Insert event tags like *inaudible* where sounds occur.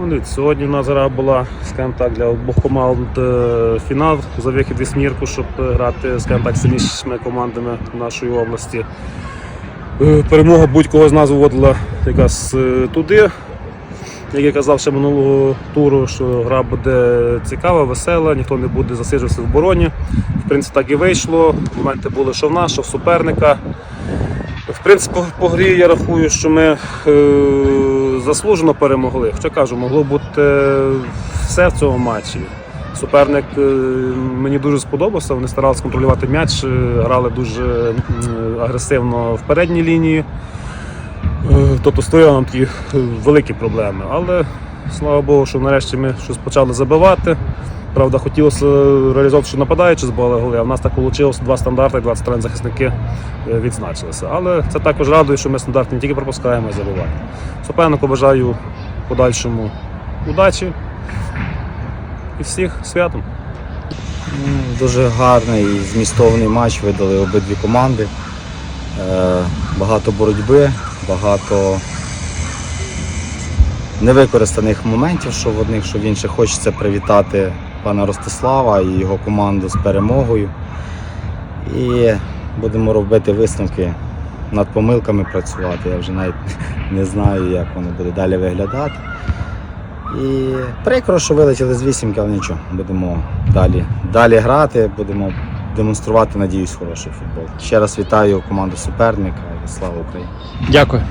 Ну, сьогодні у нас гра була, скажімо так, для обох команд е, фінал за вихід вісьмірку, щоб грати скажімо так, сильнішими командами нашої області. Е, Перемога будь-кого з нас виводила якраз е, туди. Як я казав ще минулого туру, що гра буде цікава, весела, ніхто не буде засиджуватися в обороні. В принципі, так і вийшло. Моменти були що в нас, що в суперника. В принципі, по- грі я рахую, що ми заслужено перемогли. Хоча кажу, могло бути е, все в цьому матчі. Суперник е, мені дуже сподобався. Вони старалися контролювати м'яч, е, грали дуже агресивно в передній лінії. Тобто стояли нам такі великі проблеми. Але слава Богу, що нарешті ми щось почали забивати. Правда, хотілося реалізовувати, що нападаючи збивали голи, а в нас так вийшло два стандарти, 23 захисники е, відзначилися. Але це також радує, що ми стандарти не тільки пропускаємо, а й забиваємо. Супернику бажаю подальшому удачі і всіх святом. Дуже гарний і змістовний матч видали обидві команди. Е, Багато боротьби, багато невикористаних моментів, що в одних, що в інших. Хочеться привітати пана Ростислава і його команду з перемогою. І будемо робити висновки над помилками працювати. Я вже навіть *laughs* не знаю, як воно буде далі виглядати. І прикро, що вилетіли з вісімки, але нічого. Будемо далі, далі грати, будемо демонструвати, надіюсь, хороший футбол. Ще раз вітаю команду суперника і слава Україні! Дякую.